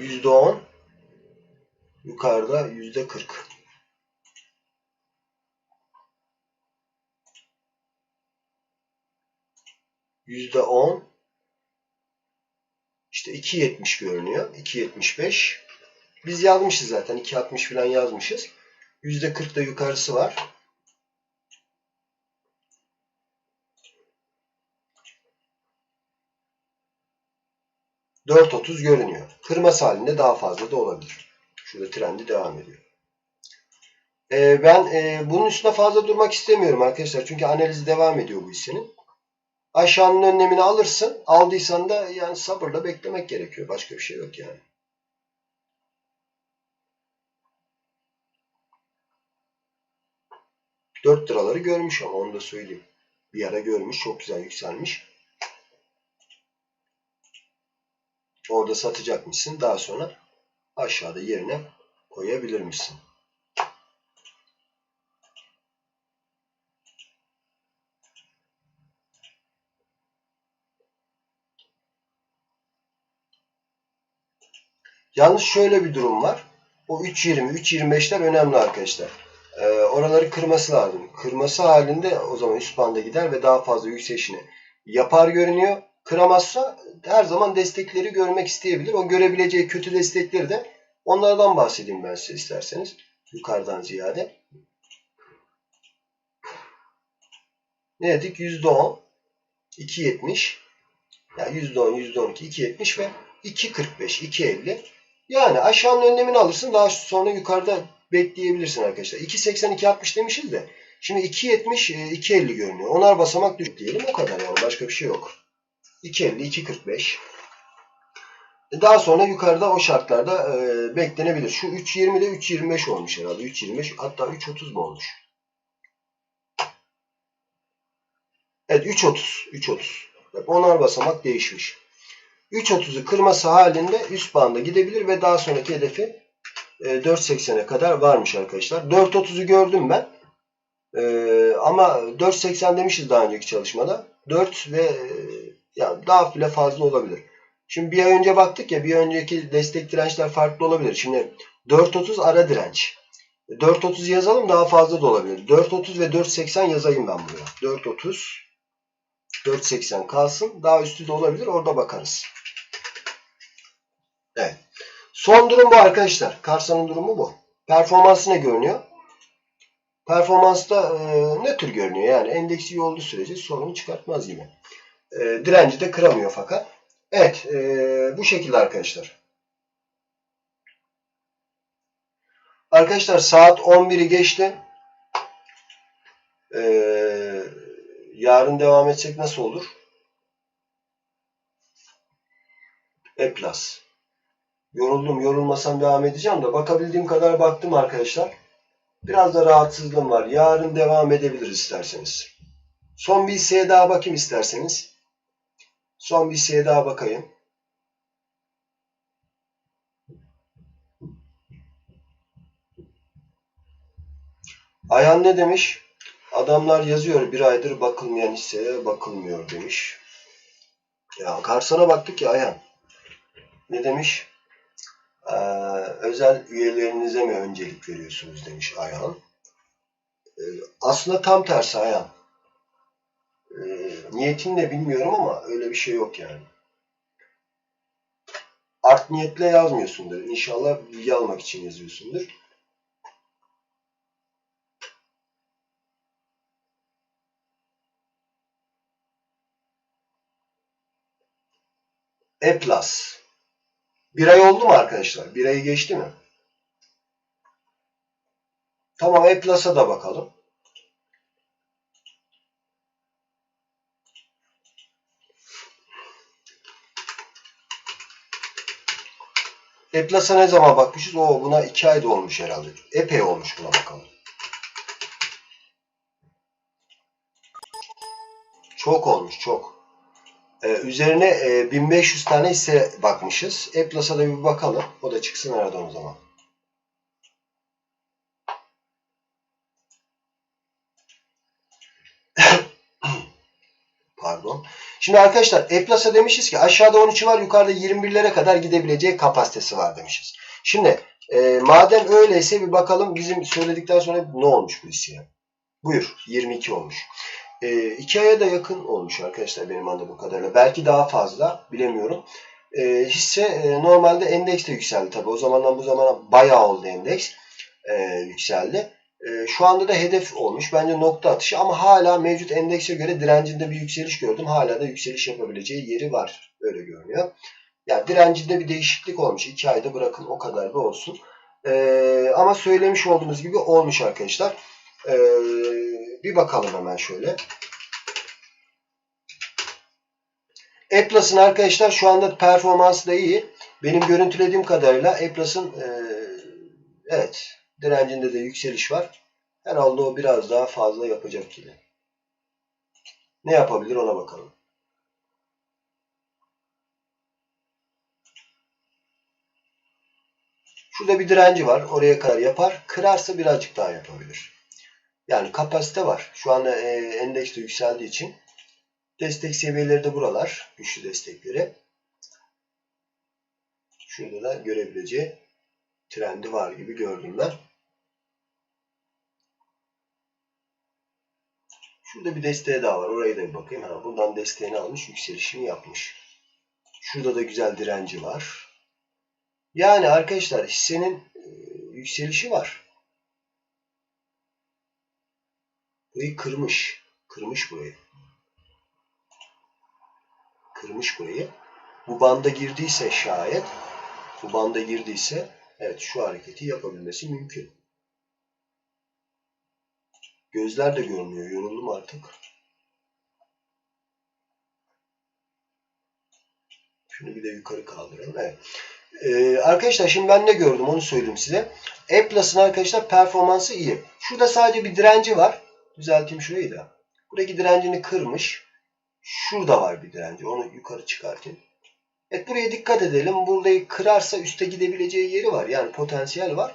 %10 yukarıda %40. %10 işte 2.70 görünüyor. 2.75 biz yazmışız zaten. 2.60 falan yazmışız. %40 da yukarısı var. %4.30 görünüyor. Kırması halinde daha fazla da olabilir. Şurada trendi devam ediyor. Ee, ben e, bunun üstüne fazla durmak istemiyorum arkadaşlar. Çünkü analiz devam ediyor bu hissenin. Aşağının önlemini alırsın. Aldıysan da yani sabırla beklemek gerekiyor. Başka bir şey yok yani. Dört liraları görmüş ama onu da söyleyeyim. Bir ara görmüş. Çok güzel yükselmiş. Orada satacakmışsın. Daha sonra aşağıda yerine koyabilirmişsin. Yalnız şöyle bir durum var. O 3.20, 3.25'ler önemli arkadaşlar. Ee, oraları kırması lazım. Kırması halinde o zaman üst banda gider ve daha fazla yükselişini yapar görünüyor. Kıramazsa her zaman destekleri görmek isteyebilir. O görebileceği kötü destekleri de onlardan bahsedeyim ben size isterseniz. Yukarıdan ziyade. Ne dedik? %10, 2.70, yani %10, %12, 2.70 ve 2.45, 2.50. Yani aşağının önlemini alırsın. Daha sonra yukarıda bekleyebilirsin arkadaşlar. 2.80, 2.60 demişiz de. Şimdi 2.70, 2.50 görünüyor. Onar basamak düşük diyelim. O kadar yani. Başka bir şey yok. 2.50, 2.45. Daha sonra yukarıda o şartlarda e, beklenebilir. Şu 3.20'de 3.25 olmuş herhalde. 3.25 hatta 3.30 mu olmuş? Evet 3.30. 3.30. Bak onar basamak değişmiş. 3.30'u kırması halinde üst banda gidebilir ve daha sonraki hedefi e, 4.80'e kadar varmış arkadaşlar. 4.30'u gördüm ben. E, ama 4.80 demişiz daha önceki çalışmada. 4 ve yani daha bile fazla olabilir. Şimdi bir ay önce baktık ya bir önceki destek dirençler farklı olabilir. Şimdi 4.30 ara direnç. 4.30 yazalım daha fazla da olabilir. 4.30 ve 4.80 yazayım ben buraya. 4.30 4.80 kalsın. Daha üstü de olabilir. Orada bakarız. Evet. Son durum bu arkadaşlar. Karsa'nın durumu bu. Performansı ne görünüyor? Performansta e, ne tür görünüyor? Yani endeksi iyi olduğu sürece sorun çıkartmaz yine. E, direnci de kıramıyor fakat. Evet. E, bu şekilde arkadaşlar. Arkadaşlar saat 11'i geçti. Eee yarın devam etsek nasıl olur? E. Yoruldum. Yorulmasam devam edeceğim de bakabildiğim kadar baktım arkadaşlar. Biraz da rahatsızlığım var. Yarın devam edebiliriz isterseniz. Son bir hisseye daha bakayım isterseniz. Son bir hisseye daha bakayım. Ayhan ne demiş? Adamlar yazıyor bir aydır bakılmayan hisseye bakılmıyor demiş. Ya Karsan'a baktık ya Ayhan. Ne demiş? Ee, özel üyelerinize mi öncelik veriyorsunuz demiş Ayhan. Ee, aslında tam tersi Ayhan. Niyetin ne bilmiyorum ama öyle bir şey yok yani. Art niyetle yazmıyorsundur. İnşallah bilgi almak için yazıyorsundur. E plus. Bir ay oldu mu arkadaşlar? Bir ayı geçti mi? Tamam E plus'a da bakalım. Plus'a ne zaman bakmışız? Oo buna iki ayda olmuş herhalde. Epey olmuş buna bakalım. Çok olmuş çok. Ee, üzerine e, 1500 tane hisse bakmışız. E-Plus'a da bir bakalım. O da çıksın aradan o zaman. Pardon. Şimdi arkadaşlar E-Plus'a demişiz ki aşağıda 13'ü var yukarıda 21'lere kadar gidebileceği kapasitesi var demişiz. Şimdi e, madem öyleyse bir bakalım bizim söyledikten sonra ne olmuş bu hisseye. Buyur 22 olmuş. E, aya da yakın olmuş arkadaşlar benim anladığım kadarıyla. Belki daha fazla bilemiyorum. E, hisse e, normalde endeks de yükseldi tabi. O zamandan bu zamana bayağı oldu endeks. E, yükseldi. E, şu anda da hedef olmuş. Bence nokta atışı ama hala mevcut endekse göre direncinde bir yükseliş gördüm. Hala da yükseliş yapabileceği yeri var. Öyle görünüyor. Yani direncinde bir değişiklik olmuş. 2 ayda bırakın o kadar da olsun. E, ama söylemiş olduğumuz gibi olmuş arkadaşlar. E, bir bakalım hemen şöyle. E-Plus'ın arkadaşlar şu anda performansı da iyi. Benim görüntülediğim kadarıyla E-Plus'ın e, evet direncinde de yükseliş var. Herhalde o biraz daha fazla yapacak gibi. Ne yapabilir ona bakalım. Şurada bir direnci var. Oraya kadar yapar. Kırarsa birazcık daha yapabilir. Yani kapasite var. Şu anda e, endeks de yükseldiği için destek seviyeleri de buralar. Güçlü destekleri. Şurada da görebileceği trendi var gibi gördüm ben. Şurada bir desteği daha var. Oraya da bir bakayım. Ha, buradan desteğini almış. Yükselişini yapmış. Şurada da güzel direnci var. Yani arkadaşlar hissenin e, yükselişi var. Burayı kırmış. Kırmış burayı. Kırmış burayı. Bu banda girdiyse şayet bu banda girdiyse evet şu hareketi yapabilmesi mümkün. Gözler de görmüyor. Yoruldum artık. Şunu bir de yukarı kaldıralım. Evet. Ee, arkadaşlar şimdi ben ne gördüm onu söyleyeyim size. E-Plus'ın arkadaşlar performansı iyi. Şurada sadece bir direnci var. Düzelteyim şurayı da. Buradaki direncini kırmış. Şurada var bir direnci. Onu yukarı çıkartayım. Evet buraya dikkat edelim. Burayı kırarsa üste gidebileceği yeri var. Yani potansiyel var.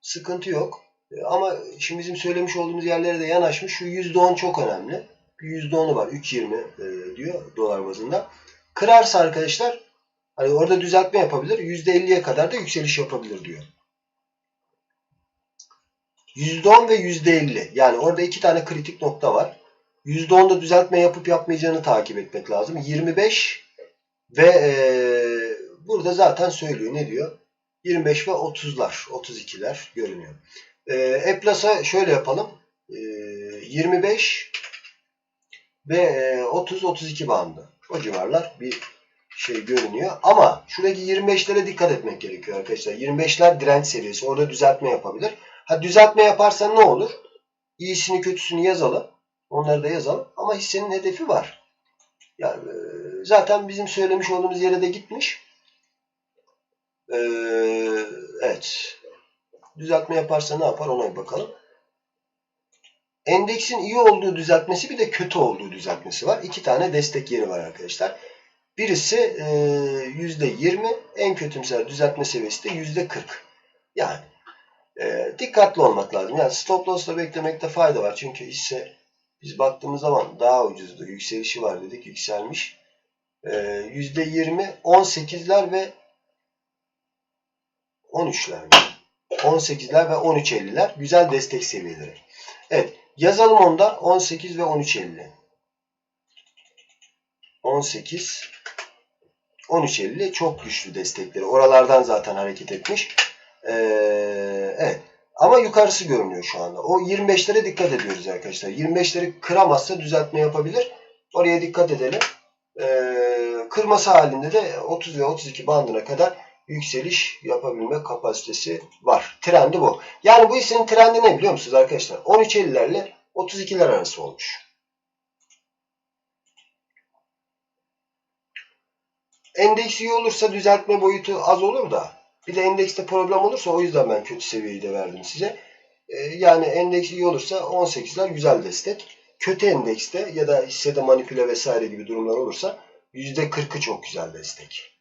Sıkıntı yok. Ee, ama şimdi bizim söylemiş olduğumuz yerlere de yanaşmış. Şu %10 çok önemli. Bir %10'u var. 3.20 e, diyor dolar bazında. Kırarsa arkadaşlar hani orada düzeltme yapabilir. %50'ye kadar da yükseliş yapabilir diyor. %10 ve %50. Yani orada iki tane kritik nokta var. %10'da düzeltme yapıp yapmayacağını takip etmek lazım. 25 ve e, burada zaten söylüyor. Ne diyor? 25 ve 30'lar, 32'ler görünüyor. E, E-Plus'a şöyle yapalım. E, 25 ve e, 30-32 bandı. O civarlar bir şey görünüyor. Ama şuradaki 25'lere dikkat etmek gerekiyor arkadaşlar. 25'ler direnç seviyesi. Orada düzeltme yapabilir. Ha düzeltme yaparsan ne olur? İyisini kötüsünü yazalım. Onları da yazalım. Ama hissenin hedefi var. Yani e, zaten bizim söylemiş olduğumuz yere de gitmiş. Ee, evet. Düzeltme yaparsa ne yapar ona bir bakalım. Endeksin iyi olduğu düzeltmesi bir de kötü olduğu düzeltmesi var. İki tane destek yeri var arkadaşlar. Birisi e, %20, en kötümser düzeltme seviyesi de %40. Yani e, dikkatli olmak lazım. Yani stop loss'la beklemekte fayda var. Çünkü hisse biz baktığımız zaman daha ucuzdu. Yükselişi var dedik. Yükselmiş. E, %20, 18'ler ve 13'ler mi? 18'ler ve 13.50'ler. Güzel destek seviyeleri. Evet. Yazalım onda 18 ve 13.50. 18 13.50 çok güçlü destekleri. Oralardan zaten hareket etmiş. Ee, evet. Ama yukarısı görünüyor şu anda. O 25'lere dikkat ediyoruz arkadaşlar. 25'leri kıramazsa düzeltme yapabilir. Oraya dikkat edelim. Ee, kırması halinde de 30 ve 32 bandına kadar yükseliş yapabilme kapasitesi var. Trendi bu. Yani bu hissenin trendi ne biliyor musunuz arkadaşlar? 13.50'lerle 32'ler arası olmuş. Endeks iyi olursa düzeltme boyutu az olur da bir de endekste problem olursa o yüzden ben kötü seviyeyi de verdim size. Ee, yani endeks iyi olursa 18'ler güzel destek. Kötü endekste ya da hissede manipüle vesaire gibi durumlar olursa %40'ı çok güzel destek.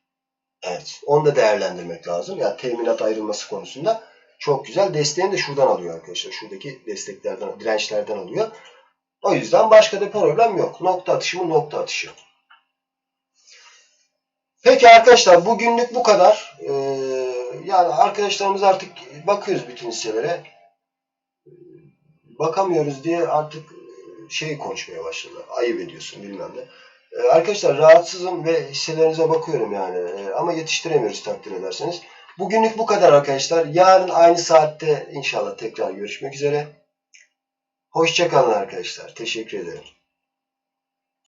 Evet. Onu da değerlendirmek lazım. Yani teminat ayrılması konusunda çok güzel. Desteğini de şuradan alıyor arkadaşlar. Şuradaki desteklerden, dirençlerden alıyor. O yüzden başka da problem yok. Nokta atışı mı nokta atışı. Peki arkadaşlar bugünlük bu kadar. Ee, yani arkadaşlarımız artık bakıyoruz bütün hisselere. Bakamıyoruz diye artık şey konuşmaya başladı. Ayıp ediyorsun bilmem ne. Ee, arkadaşlar rahatsızım ve hisselerinize bakıyorum yani. Ee, ama yetiştiremiyoruz takdir ederseniz. Bugünlük bu kadar arkadaşlar. Yarın aynı saatte inşallah tekrar görüşmek üzere. Hoşçakalın arkadaşlar. Teşekkür ederim.